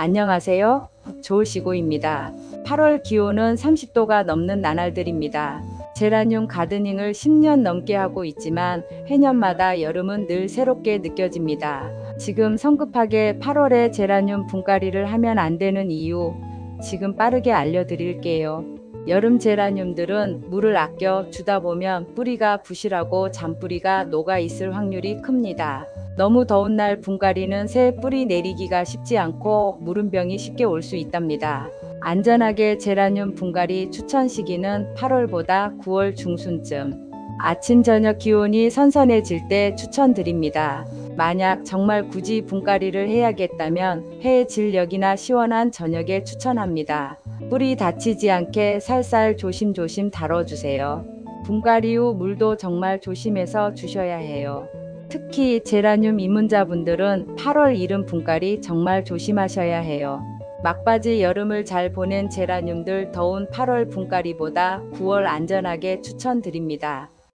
안녕하세요. 조시고입니다. 8월 기온은 30도가 넘는 나날들입니다. 제라늄 가드닝을 10년 넘게 하고 있지만 해년마다 여름은 늘 새롭게 느껴집니다. 지금 성급하게 8월에 제라늄 분갈이를 하면 안 되는 이유 지금 빠르게 알려드릴게요. 여름 제라늄들은 물을 아껴 주다 보면 뿌리가 부실하고 잔뿌리가 녹아 있을 확률이 큽니다. 너무 더운 날 분갈이는 새 뿌리 내리기가 쉽지 않고 물은병이 쉽게 올 수 있답니다. 안전하게 제라늄 분갈이 추천 시기는 8월보다 9월 중순쯤. 아침 저녁 기온이 선선해질 때 추천드립니다. 만약 정말 굳이 분갈이를 해야겠다면 해의 진력이나 시원한 저녁에 추천합니다. 뿌리 다치지 않게 살살 조심조심 다뤄주세요. 분갈이 후 물도 정말 조심해서 주셔야 해요. 특히 제라늄 입문자분들은 8월 이른 분갈이 정말 조심하셔야 해요. 막바지 여름을 잘 보낸 제라늄들 더운 8월 분갈이보다 9월 안전하게 추천드립니다.